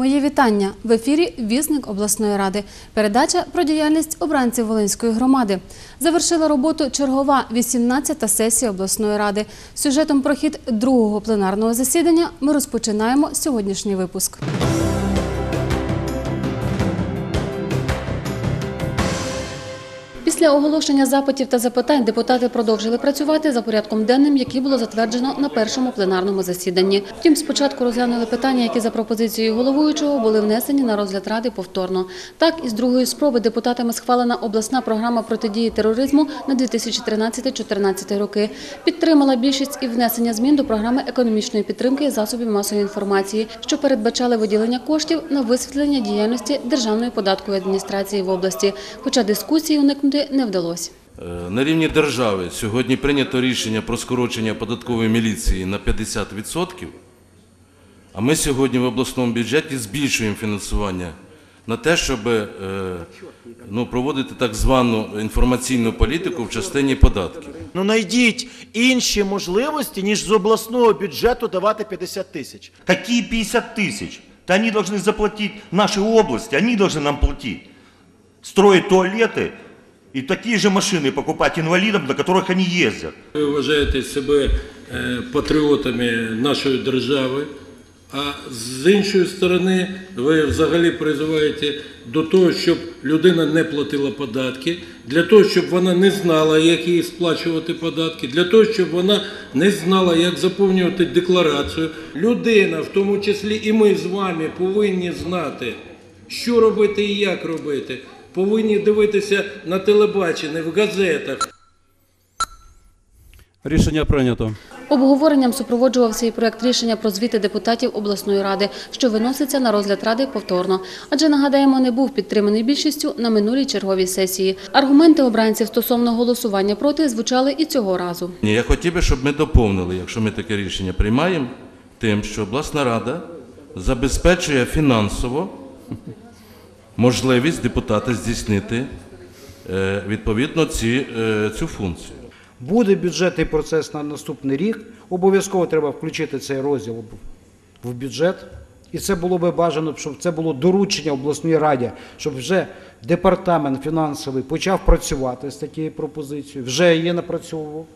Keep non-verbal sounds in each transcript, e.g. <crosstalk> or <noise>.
Мої вітання в ефірі Вісник обласної ради. Передача про діяльність обранців Волинської громади. Завершила роботу чергова 18-та сесія обласної ради. Сюжетом прохід другого пленарного засідання ми розпочинаємо сьогоднішній випуск. Після оголошення запитів та запитань депутати продовжили працювати за порядком денним, який було затверджено на першому пленарному засіданні. Втім, спочатку розглянули питання, які за пропозицією головуючого були внесені на розгляд ради повторно. Так, із другої спроби депутатами схвалена обласна програма протидії тероризму на 2013-2014 роки. Підтримала більшість і внесення змін до програми економічної підтримки засобів масової інформації, що передбачали виділення коштів на висвітлення діяльності Державної податкової адміністрації в області. Хоча дискусії уникнути не вдалося. Е, На рівні держави сьогодні прийнято рішення про скорочення податкової міліції на 50%, а ми сьогодні в обласному бюджеті збільшуємо фінансування на те, щоб е, ну, проводити так звану інформаційну політику в частині податків. Ну знайдіть інші можливості, ніж з обласного бюджету давати 50 тисяч. Какие 50 тысяч? Да они должны заплатить нашей области, они должны нам платить. Строить туалеты и такие же машины покупать инвалидам, на которых они ездят. Ви вважаєте себе е, патріотами нашої держави, а з іншої сторони, ви взагалі призиваєте до того, щоб людина не платила податки, для того, щоб вона не знала, як їй сплачувати податки, для того, щоб вона не знала, як заповнювати декларацію. Людина, в тому числі і ми з вами, повинні знати, що робити і як робити. Повинні дивитися на телебаченні, в газетах. Рішення прийнято. Обговоренням супроводжувався і проект рішення про звіти депутатів обласної ради, що виноситься на розгляд ради повторно. Адже нагадаємо, не був підтриманий більшістю на минулій черговій сесії. Аргументи обранців стосовно голосування проти звучали і цього разу. Я хотів би, щоб ми доповнили, якщо ми таке рішення приймаємо, тим, що обласна рада забезпечує фінансово можливість депутата здійснити е, відповідно ці, е, цю функцію. Буде бюджетний процес на наступний рік. Обов'язково треба включити цей розділ в бюджет. І це було би бажано, щоб це було доручення обласної раді, щоб вже департамент фінансовий почав працювати з такою пропозицією, вже її напрацьовував.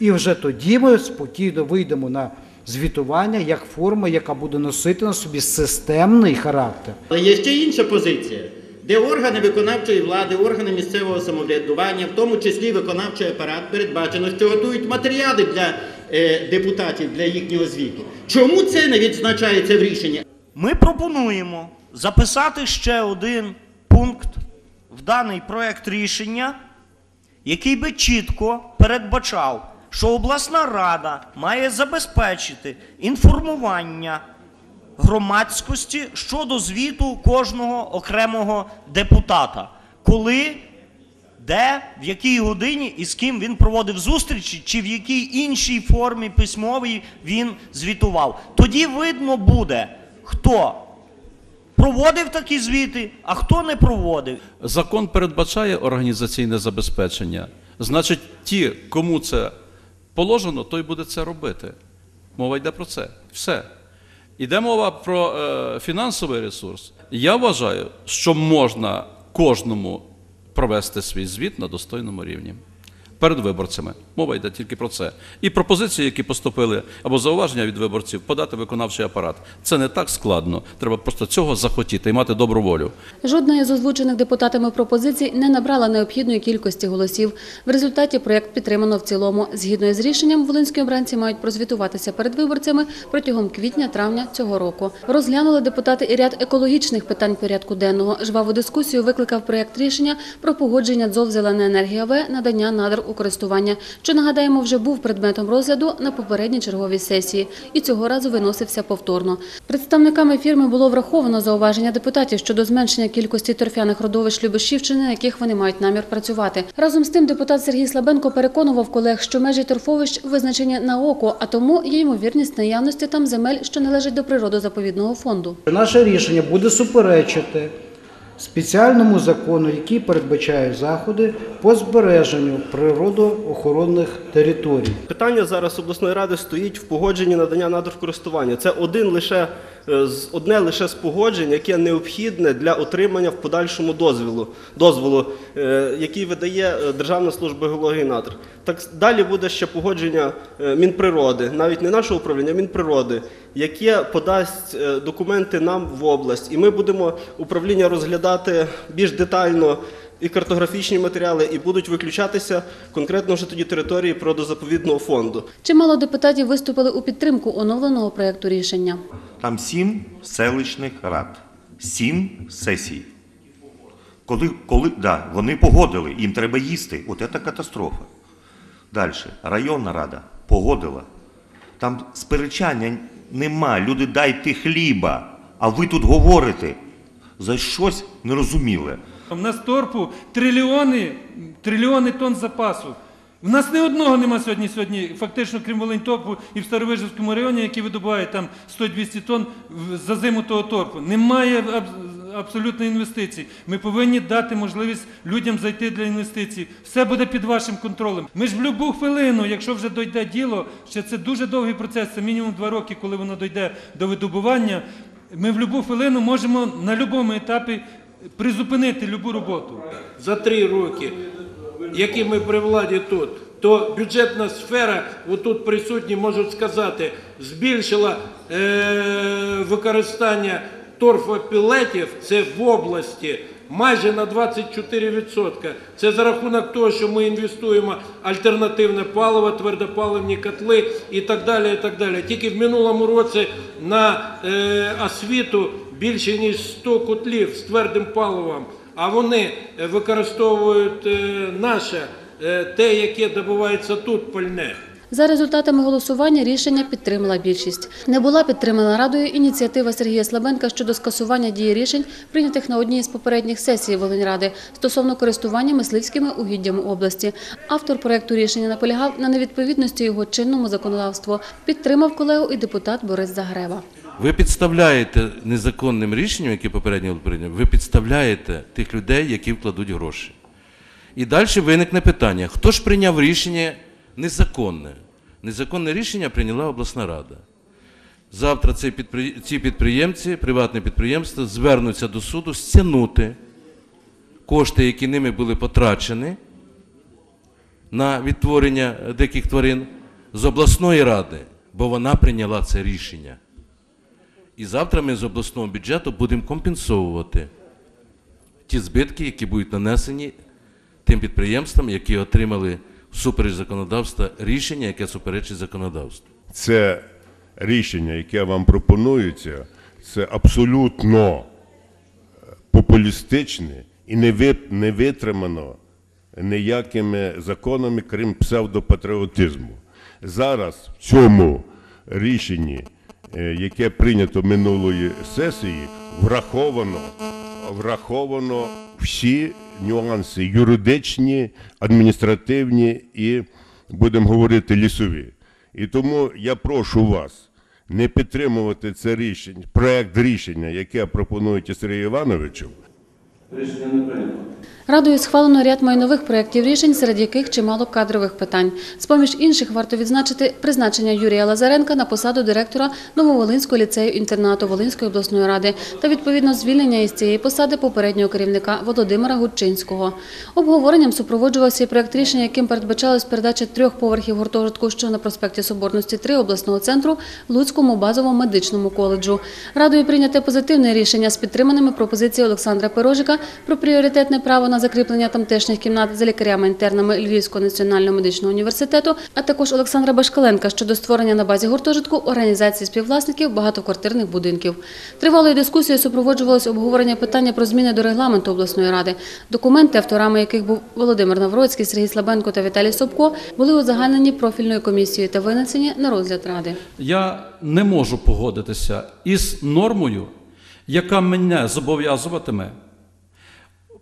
І вже тоді ми спокійно вийдемо на звітування як форма, яка буде носити на собі системний характер. Але є ще інша позиція, де органи виконавчої влади, органи місцевого самоврядування, в тому числі виконавчий апарат, передбачено, що готують матеріали для е, депутатів для їхнього звіту. Чому це не відзначається в рішенні? Ми пропонуємо записати ще один пункт в даний проект рішення, який би чітко передбачав, що обласна рада має забезпечити інформування громадськості щодо звіту кожного окремого депутата, коли, де, в якій годині і з ким він проводив зустрічі, чи в якій іншій формі письмовій він звітував. Тоді видно буде, хто проводив такі звіти, а хто не проводив. Закон передбачає організаційне забезпечення. Значить, ті, кому це положено, той буде це робити. Мова йде про це. Все. Іде мова про е, фінансовий ресурс. Я вважаю, що можна кожному провести свій звіт на достойному рівні. Перед виборцями. Мова йде тільки про це. І пропозиції, які поступили, або зауваження від виборців, подати виконавчий апарат. Це не так складно. Треба просто цього захотіти і мати добру волю. Жодна із озвучених депутатами пропозицій не набрала необхідної кількості голосів. В результаті проєкт підтримано в цілому. Згідно з рішенням, волинські обранці мають прозвітуватися перед виборцями протягом квітня-травня цього року. Розглянули депутати і ряд екологічних питань порядку денного. Жваву дискусію викликав проєкт рішення про погодження ДЗОВ «Зелена енергія В» надання надр у користування, що, нагадаємо, вже був предметом розгляду на попередній черговій сесії і цього разу виносився повторно. Представниками фірми було враховано зауваження депутатів щодо зменшення кількості торфяних родовищ Любешівщини, на яких вони мають намір працювати. Разом з тим, депутат Сергій Слабенко переконував колег, що межі торфовищ визначені на око, а тому є ймовірність наявності там земель, що належать до природозаповідного фонду. Наше рішення буде суперечити спеціальному закону, який передбачає заходи по збереженню природоохоронних територій. Питання зараз обласної ради стоїть в погодженні надання надр в користування. Це один лише, е, з- одне лише з погоджень, яке необхідне для отримання в подальшому дозволу, дозволу е, який видає е, Державна служба геології надр. Так далі буде ще погодження Мінприроди, навіть не нашого управління, а Мінприроди, яке подасть документи нам в область. І ми будемо управління розглядати більш детально і картографічні матеріали, і будуть виключатися конкретно вже тоді території природозаповідного фонду. Чимало депутатів виступили у підтримку оновленого проекту рішення. Там сім селищних рад, сім сесій. Коли, коли, да, вони погодили, їм треба їсти. От це катастрофа. Далі. Районна рада погодила. Там сперечання нема. Люди дайте хліба. А ви тут говорите за щось нерозуміле. У нас торпу трильйони, трильйони тонн запасу. У нас ні одного нема сьогодні, сьогодні, фактично, крім Волиньторпу і в Старовижівському районі, які видобувають там 100-200 тонн за зиму того торпу. Немає аб- абсолютно інвестицій. Ми повинні дати можливість людям зайти для інвестицій. Все буде під вашим контролем. Ми ж в будь-яку хвилину, якщо вже дойде діло, ще це дуже довгий процес, це мінімум два роки, коли воно дойде до видобування. Ми в будь-яку хвилину можемо на будь-якому етапі призупинити любу роботу. За три роки, які ми при владі тут, то бюджетна сфера, отут присутні можуть сказати, збільшила е, використання торфопілетів, це в області, майже на 24%. Це за рахунок того, що ми інвестуємо альтернативне паливо, твердопаливні котли і так далі. і так далі. Тільки в минулому році на е, освіту більше ніж 100 котлів з твердим паливом, а вони е, використовують е, наше, е, те, яке добувається тут пальне. За результатами голосування рішення підтримала більшість. Не була підтримана радою ініціатива Сергія Слабенка щодо скасування дії рішень, прийнятих на одній з попередніх сесій Волиньради стосовно користування мисливськими угіддями області. Автор проекту рішення наполягав на невідповідності його чинному законодавству. Підтримав колегу і депутат Борис Загрева. Ви підставляєте незаконним рішенням, яке попередньо було прийнято, ви підставляєте тих людей, які вкладуть гроші. І далі виникне питання: хто ж прийняв рішення незаконне? Незаконне рішення прийняла обласна рада. Завтра ці підприємці, приватне підприємство, звернуться до суду стягнути кошти, які ними були потрачені на відтворення диких тварин з обласної ради, бо вона прийняла це рішення. І завтра ми з обласного бюджету будемо компенсовувати ті збитки, які будуть нанесені тим підприємствам, які отримали всупереч законодавства рішення, яке суперечить законодавству. це рішення, яке вам пропонується, це абсолютно е, популістичне і не, витримано ніякими законами, крім псевдопатріотизму. Зараз в цьому рішенні, яке прийнято минулої сесії, враховано, враховано всі нюанси юридичні, адміністративні і, будемо говорити, лісові. І тому я прошу вас не підтримувати це рішення, проект рішення, яке пропонуєте Сергію Івановичу, Радою схвалено ряд майнових проєктів рішень, серед яких чимало кадрових питань. З-поміж інших варто відзначити призначення Юрія Лазаренка на посаду директора Нововолинського ліцею-інтернату Волинської обласної ради та відповідно звільнення із цієї посади попереднього керівника Володимира Гудчинського. Обговоренням супроводжувався і проєкт рішення, яким передбачалось передача трьох поверхів гуртожитку, що на проспекті Соборності 3 обласного центру Луцькому базовому медичному коледжу. Радою прийняте позитивне рішення з підтриманими пропозицією Олександра Пирожика про пріоритетне право на закріплення тамтешніх кімнат за лікарями-інтернами Львівського національного медичного університету, а також Олександра Башкаленка щодо створення на базі гуртожитку організації співвласників багатоквартирних будинків. Тривалою дискусією супроводжувалось обговорення питання про зміни до регламенту обласної ради. Документи, авторами яких був Володимир Навроцький, Сергій Слабенко та Віталій Собко, були узагальнені профільною комісією та винесені на розгляд ради. Я не можу погодитися із нормою, яка мене зобов'язуватиме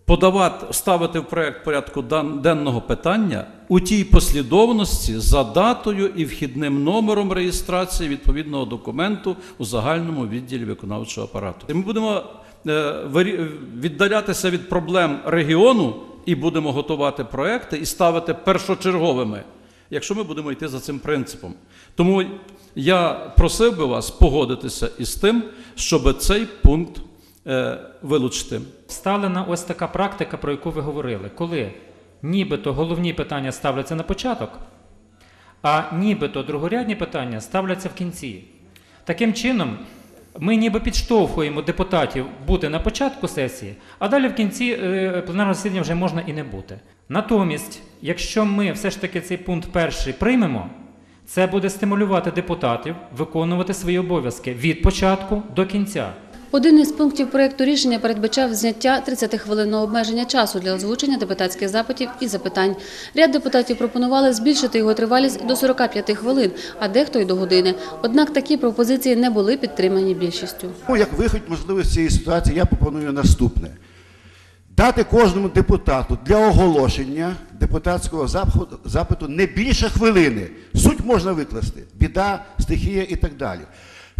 подавати, ставити в проект порядку денного питання у тій послідовності за датою і вхідним номером реєстрації відповідного документу у загальному відділі виконавчого апарату. І Ми будемо е, віддалятися від проблем регіону і будемо готувати проекти і ставити першочерговими якщо ми будемо йти за цим принципом. Тому я просив би вас погодитися із тим, щоб цей пункт вилучити. Вставлена ось така практика, про яку ви говорили, коли нібито головні питання ставляться на початок, а нібито другорядні питання ставляться в кінці. Таким чином, ми ніби підштовхуємо депутатів бути на початку сесії, а далі в кінці е, пленарного засідання вже можна і не бути. Натомість, якщо ми все ж таки цей пункт перший приймемо, це буде стимулювати депутатів виконувати свої обов'язки від початку до кінця. Один із пунктів проєкту рішення передбачав зняття 30-хвилинного обмеження часу для озвучення депутатських запитів і запитань. Ряд депутатів пропонували збільшити його тривалість до 45 хвилин, а дехто й до години. Однак такі пропозиції не були підтримані більшістю. Ну, як вихід, можливо, з цієї ситуації, я пропоную наступне. Дати кожному депутату для оголошення депутатського запиту не більше хвилини. Суть можна викласти. Біда, стихія і так далі.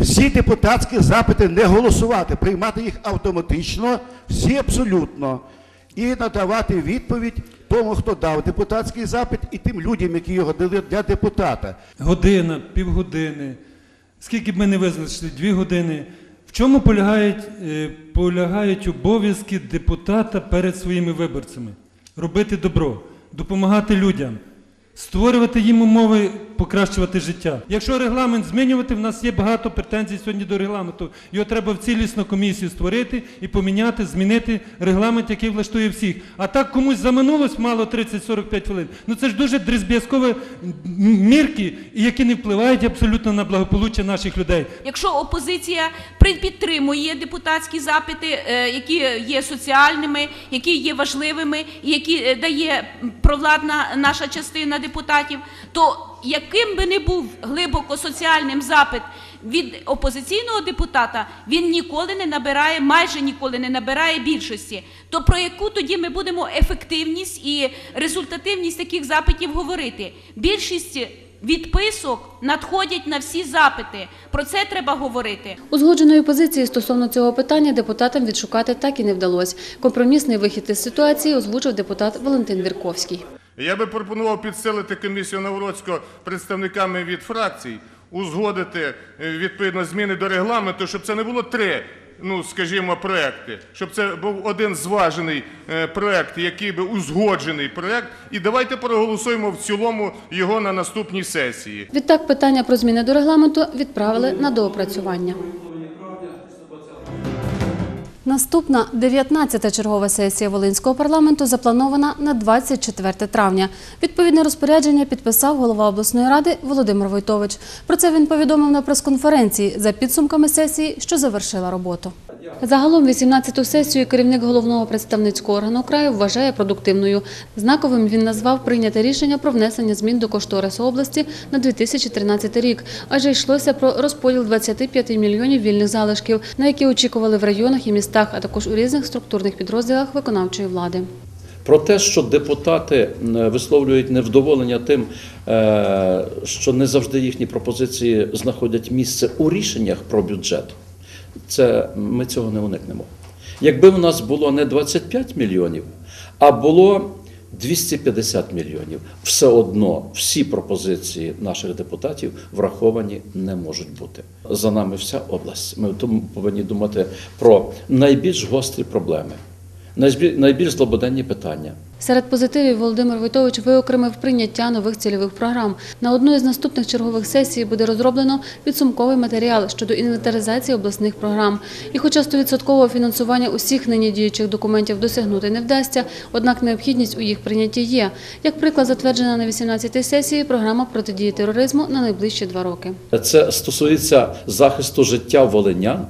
Всі депутатські запити не голосувати, приймати їх автоматично, всі абсолютно. І надавати відповідь тому, хто дав депутатський запит, і тим людям, які його дали для депутата. Година, півгодини. Скільки б ми не визначили, дві години. В чому полягають, е, полягають обов'язки депутата перед своїми виборцями? Робити добро, допомагати людям, створювати їм умови, покращувати життя. Якщо регламент змінювати, в нас є багато претензій сьогодні до регламенту. Його треба в цілісну комісію створити і поміняти, змінити регламент, який влаштує всіх. А так комусь заминулось мало 30-45 хвилин. Ну це ж дуже дрізб'язкові мірки, які не впливають абсолютно на благополуччя наших людей. Якщо опозиція підтримує депутатські запити, е, які є соціальними, які є важливими, які е, дає провладна наша частина депутатів, то яким би не був глибоко соціальним запит від опозиційного депутата, він ніколи не набирає, майже ніколи не набирає більшості. То про яку тоді ми будемо ефективність і результативність таких запитів говорити? Більшість відписок надходять на всі запити. Про це треба говорити. Узгодженої позиції стосовно цього питання депутатам відшукати так і не вдалося. Компромісний вихід із ситуації озвучив депутат Валентин Вірковський. Я би пропонував підсилити комісію Новгородського представниками від фракцій, узгодити е, відповідно зміни до регламенту, щоб це не було три, ну скажімо, проекти, щоб це був один зважений е, проект, який би узгоджений проект. І давайте проголосуємо в цілому його на наступній сесії. Відтак питання про зміни до регламенту відправили на доопрацювання. Наступна 19-та чергова сесія Волинського парламенту запланована на 24 травня. Відповідне розпорядження підписав голова обласної ради Володимир Войтович. Про це він повідомив на прес-конференції за підсумками сесії, що завершила роботу. Загалом 18-ту сесію керівник головного представницького органу краю вважає продуктивною. Знаковим він назвав прийняте рішення про внесення змін до кошторису області на 2013 рік, адже йшлося про розподіл 25 мільйонів вільних залишків, на які очікували в районах і містах, а також у різних структурних підрозділах виконавчої влади. Про те, що депутати висловлюють невдоволення тим, е, що не завжди їхні пропозиції знаходять місце у рішеннях про бюджет, це ми цього не уникнемо. Якби в нас було не 25 мільйонів, а було 250 мільйонів, все одно всі пропозиції наших депутатів враховані не можуть бути. За нами вся область. Ми тому повинні думати про найбільш гострі проблеми, найбільш злободенні питання. Серед позитивів Володимир Войтович виокремив прийняття нових цільових програм. На одну із наступних чергових сесій буде розроблено підсумковий матеріал щодо інвентаризації обласних програм. І хоча 100% фінансування усіх нині діючих документів досягнути не вдасться, однак необхідність у їх прийнятті є. Як приклад, затверджена на 18-й сесії програма протидії тероризму на найближчі два роки. Це стосується захисту життя волинян,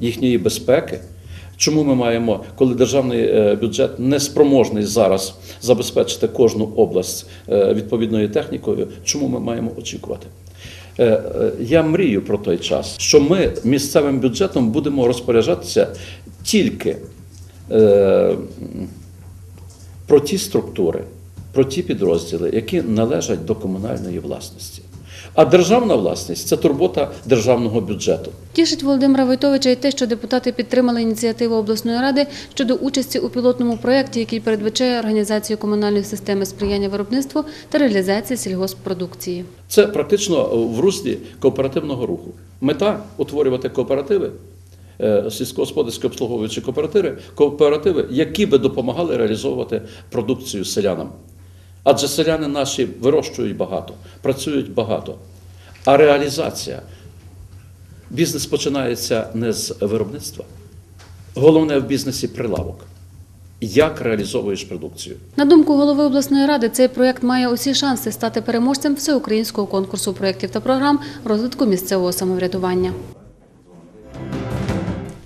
їхньої безпеки. Чому ми маємо, коли державний е, бюджет не спроможний зараз забезпечити кожну область е, відповідною технікою, чому ми маємо очікувати? Е, Я мрію про той час, що ми місцевим бюджетом будемо розпоряджатися тільки про ті структури, про ті підрозділи, які належать до комунальної власності. А державна власність це турбота державного бюджету. Тішить Володимира Войтовича і те, що депутати підтримали ініціативу обласної ради щодо участі у пілотному проєкті, який передбачає організацію комунальної системи сприяння виробництву та реалізації сільгосппродукції. Це практично в руслі кооперативного руху. Мета утворювати кооперативи, е, сільськогосподарські обслуговуючі кооперативи, кооперативи, які би допомагали реалізовувати продукцію селянам. Адже селяни наші вирощують багато, працюють багато. А реалізація бізнес починається не з виробництва. Головне в бізнесі прилавок. Як реалізовуєш продукцію? На думку голови обласної ради, цей проєкт має усі шанси стати переможцем всеукраїнського конкурсу проєктів та програм розвитку місцевого самоврядування.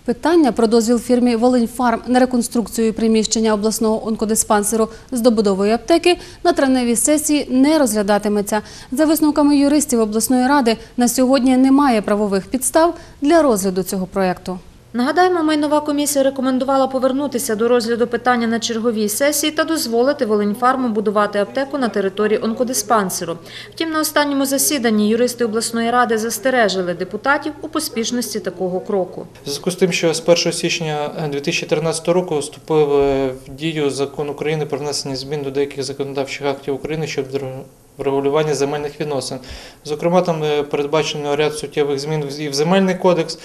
Питання про дозвіл фірмі «Волиньфарм» на реконструкцію приміщення обласного онкодиспансеру з добудової аптеки на травневій сесії не розглядатиметься. За висновками юристів обласної ради, на сьогодні немає правових підстав для розгляду цього проєкту. Нагадаємо, майнова комісія рекомендувала повернутися до розгляду питання на черговій сесії та дозволити Волиньфарму будувати аптеку на території онкодиспансеру. Втім, на останньому засіданні юристи обласної ради застережили депутатів у поспішності такого кроку. В зв'язку з тим, що з 1 січня 2013 року вступив е, в дію закон України про внесення змін до деяких законодавчих актів України щодо врегулювання земельних відносин. Зокрема, там е, передбачено ряд суттєвих змін і в земельний кодекс.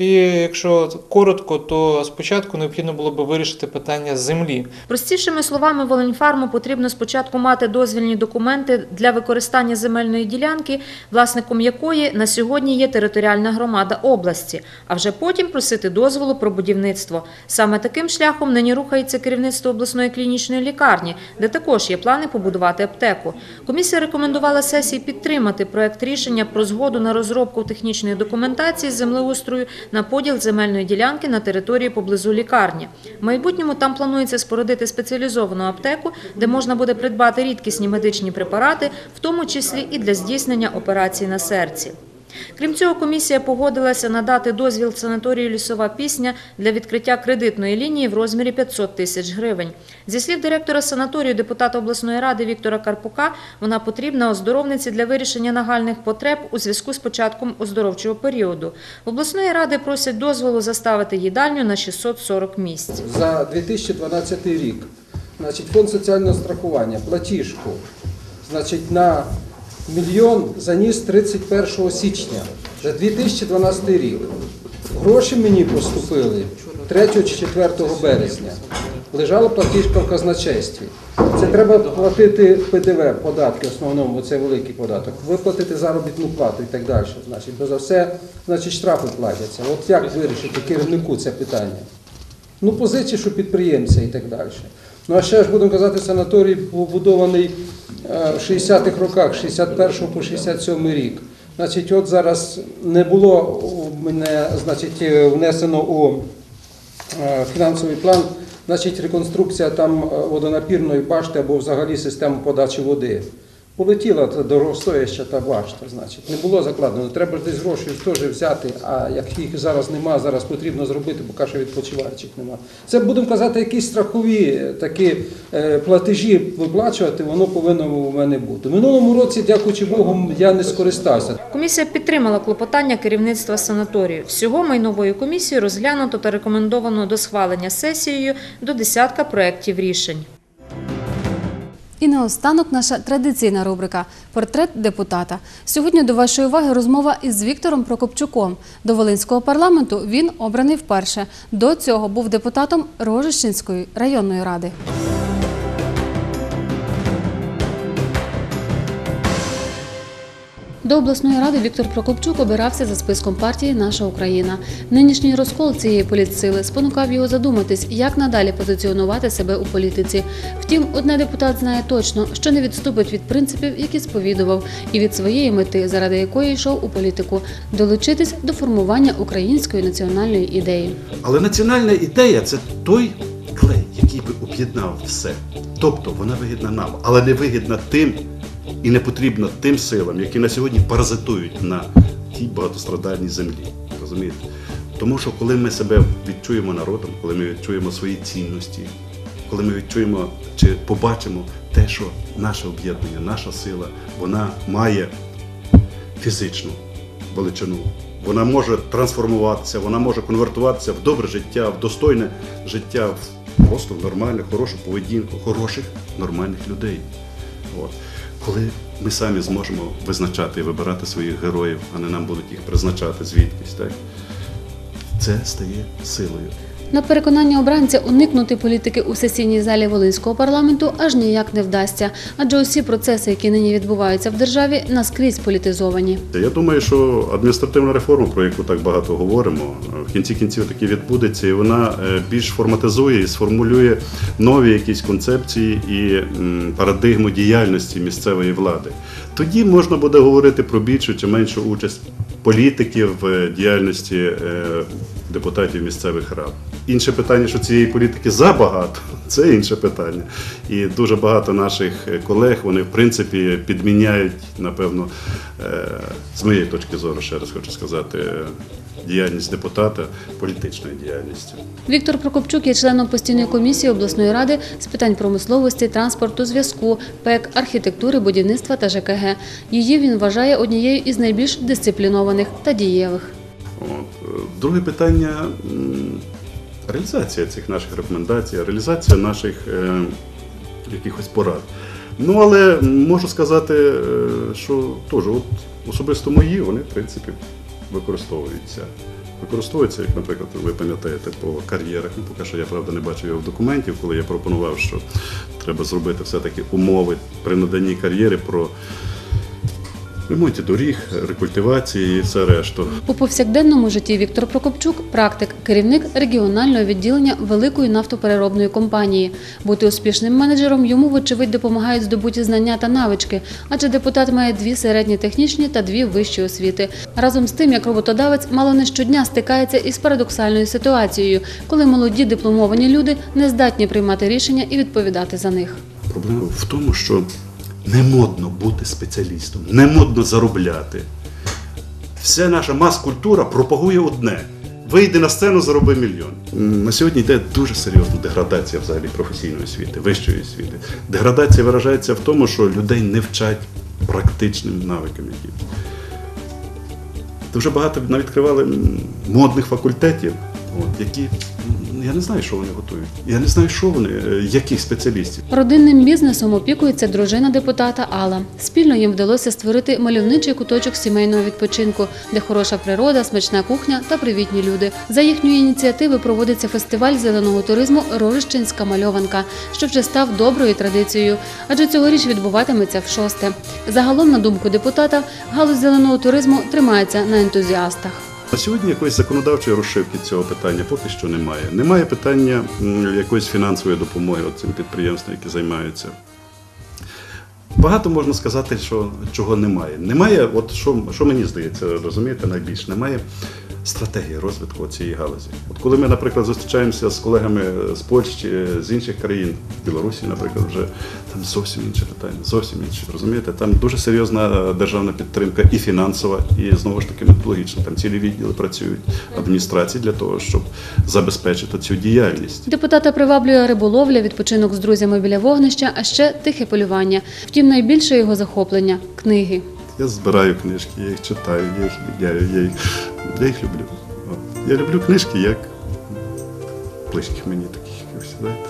І якщо коротко, то спочатку необхідно було б вирішити питання землі. Простішими словами, Волиньфарму потрібно спочатку мати дозвільні документи для використання земельної ділянки, власником якої на сьогодні є територіальна громада області, а вже потім просити дозволу про будівництво. Саме таким шляхом нині рухається керівництво обласної клінічної лікарні, де також є плани побудувати аптеку. Комісія рекомендувала сесії підтримати проект рішення про згоду на розробку технічної документації з землеустрою на поділ земельної ділянки на території поблизу лікарні. В майбутньому там планується спорудити спеціалізовану аптеку, де можна буде придбати рідкісні медичні препарати, в тому числі і для здійснення операцій на серці. Крім цього, комісія погодилася надати дозвіл санаторію Лісова пісня для відкриття кредитної лінії в розмірі 500 тисяч гривень. Зі слів директора санаторію депутата обласної ради Віктора Карпука, вона потрібна оздоровниці для вирішення нагальних потреб у зв'язку з початком оздоровчого періоду. В обласної ради просять дозволу заставити їдальню на 640 місць. за 2012 рік. Значить, фонд соціального страхування, платіжку, значить, на мільйон заніс 31 січня за 2012 рік. Гроші мені поступили 3 чи 4 березня. Лежала платіжка в казначействі. Це треба платити ПДВ, податки, в основному це великий податок, виплатити заробітну плату і так далі. Значить, бо за все значить, штрафи платяться. От як вирішити керівнику це питання? Ну, позиції, що підприємця і так далі. Ну а ще ж будемо казати, санаторій побудований в 60-х роках, 61 по 67 рік. Значить, от зараз не було мене значить, е, внесено у е, фінансовий план, значить, реконструкція там е, водонапірної башти або взагалі системи подачі води. Полетіла дорогостояща та башта, значить, не було закладено. Треба ж десь гроші теж взяти, а як їх зараз нема, зараз потрібно зробити, бо каже відпочиваючих нема. Це будемо казати, якісь страхові такі е, платежі виплачувати, воно повинно у мене бути. В минулому році, дякуючи Богу, я не скористався. Комісія підтримала клопотання керівництва санаторію. Всього майновою комісією розглянуто та рекомендовано до схвалення сесією до десятка проєктів рішень. І наостанок наша традиційна рубрика Портрет депутата. Сьогодні до вашої уваги розмова із Віктором Прокопчуком. До Волинського парламенту він обраний вперше. До цього був депутатом Рожищенської районної ради. До обласної ради Віктор Прокопчук обирався за списком партії Наша Україна. Нинішній розкол цієї політсили спонукав його задуматись, як надалі позиціонувати себе у політиці. Втім, одне депутат знає точно, що не відступить від принципів, які сповідував, і від своєї мети, заради якої йшов у політику долучитись до формування української національної ідеї. Але національна ідея це той клей, який би об'єднав все. Тобто вона вигідна нам, але не вигідна тим і не потрібна тим силам, які на сьогодні паразитують на тій багатострадальній землі. Розумієте? Тому що коли ми себе відчуємо народом, коли ми відчуємо свої цінності, коли ми відчуємо чи побачимо те, що наше об'єднання, наша сила, вона має фізичну величину. Вона може трансформуватися, вона може конвертуватися в добре життя, в достойне життя, в просто в нормальну, хорошу поведінку, хороших, нормальних людей. От. Коли ми самі зможемо визначати і вибирати своїх героїв, а не нам будуть їх призначати звідкись, так? це стає силою. На переконання обранця уникнути політики у сесійній залі Волинського парламенту аж ніяк не вдасться, адже усі процеси, які нині відбуваються в державі, наскрізь політизовані. Я думаю, що адміністративна реформа, про яку так багато говоримо, в кінці кінців таки відбудеться, і вона е, більш форматизує і сформулює нові якісь концепції і парадигму діяльності місцевої влади. Тоді можна буде говорити про більшу чи меншу участь політиків в діяльності е, депутатів місцевих рад. Інше питання, що цієї політики забагато, <laughs> це інше питання. І дуже багато наших колег вони в принципі підміняють, напевно, е, з моєї точки зору, ще раз хочу сказати, е, діяльність депутата політичною діяльністю. Віктор Прокопчук є членом постійної комісії обласної ради з питань промисловості, транспорту, зв'язку, ПЕК, архітектури, будівництва та ЖКГ. Її він вважає однією із найбільш дисциплінованих та дієвих. От. Е, Друге питання реалізація цих наших рекомендацій, реалізація наших е, якихось порад. Ну, але можу сказати, е, що теж от, особисто мої, вони, в принципі, використовуються. Використовуються, як, наприклад, ви пам'ятаєте, по кар'єрах. Ну, поки що я правда не бачив його в документів, коли я пропонував, що треба зробити все-таки умови при наданні кар'єри про ремонті доріг, рекультивації і все решту. У повсякденному житті Віктор Прокопчук практик, керівник регіонального відділення великої нафтопереробної компанії. Бути успішним менеджером йому, вочевидь, допомагають здобуті знання та навички, адже депутат має дві середні технічні та дві вищі освіти. Разом з тим, як роботодавець мало не щодня стикається із парадоксальною ситуацією, коли молоді дипломовані люди не здатні приймати рішення і відповідати за них. Проблема в тому, що не модно бути спеціалістом, не модно заробляти. Вся наша мас-культура пропагує одне. Вийди на сцену, зароби мільйон. На сьогодні йде дуже серйозна деградація взагалі професійної освіти, вищої освіти. Деградація виражається в тому, що людей не вчать практичним навикам якимось. Дуже багато навідкривали модних факультетів, от, які я не знаю, що вони готують. Я не знаю, що вони, е, яких спеціалістів. Родинним бізнесом опікується дружина депутата Алла. Спільно їм вдалося створити мальовничий куточок сімейного відпочинку, де хороша природа, смачна кухня та привітні люди. За їхньої ініціативи проводиться фестиваль зеленого туризму Рожищенська мальованка, що вже став доброю традицією, адже цьогоріч відбуватиметься в шосте. Загалом, на думку депутата, галузь зеленого туризму тримається на ентузіастах. На сьогодні якоїсь законодавчої розшивки цього питання поки що немає. Немає питання якоїсь фінансової допомоги цим підприємствам, які займаються. Багато можна сказати, що чого немає. Немає, от що, що мені здається, розумієте, найбільше, немає стратегії розвитку цієї галузі. От коли ми, наприклад, зустрічаємося з колегами з Польщі, з інших країн, Білорусі, наприклад, вже там зовсім інше питання, зовсім інше. Розумієте, там дуже серйозна державна підтримка і фінансова, і знову ж таки методологічна. Там цілі відділи працюють адміністрації для того, щоб забезпечити цю діяльність. Депутата приваблює риболовля, відпочинок з друзями біля вогнища, а ще тихе полювання. Втім, найбільше його захоплення книги. Я збираю книжки, я їх читаю, я їх відняю, я їх, я їх люблю. Я люблю книжки як близьких мені таких знаєте.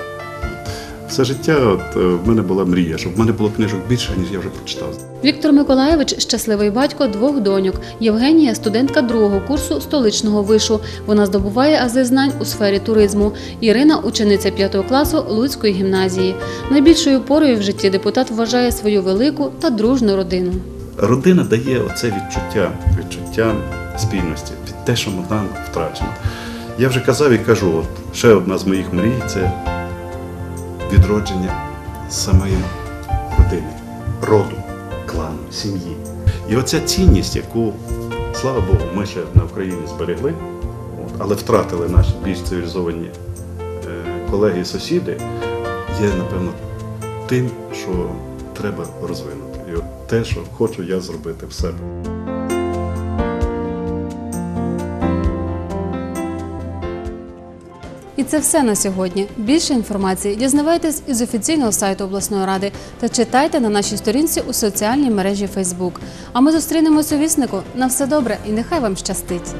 Все життя от, е, в мене була мрія, щоб в мене було книжок більше, ніж я вже прочитав. Віктор Миколаєвич щасливий батько двох доньок. Євгенія студентка другого курсу столичного вишу. Вона здобуває ази знань у сфері туризму. Ірина учениця п'ятого класу Луцької гімназії. Найбільшою порою в житті депутат вважає свою велику та дружну родину. Родина дає оце відчуття, відчуття спільності, від те, що нам втрачено. Я вже казав і кажу, от ще одна з моїх мрій це відродження самої родини, роду, клану, сім'ї. І оця цінність, яку, слава Богу, ми ще на Україні зберегли, але втратили наші більш цивілізовані е, колеги і сусіди, є, напевно, тим, що треба розвинути. І от те, що хочу я зробити в себе. Це все на сьогодні. Більше інформації дізнавайтесь із офіційного сайту обласної ради та читайте на нашій сторінці у соціальній мережі Facebook. А ми зустрінемось у віснику. На все добре і нехай вам щастить.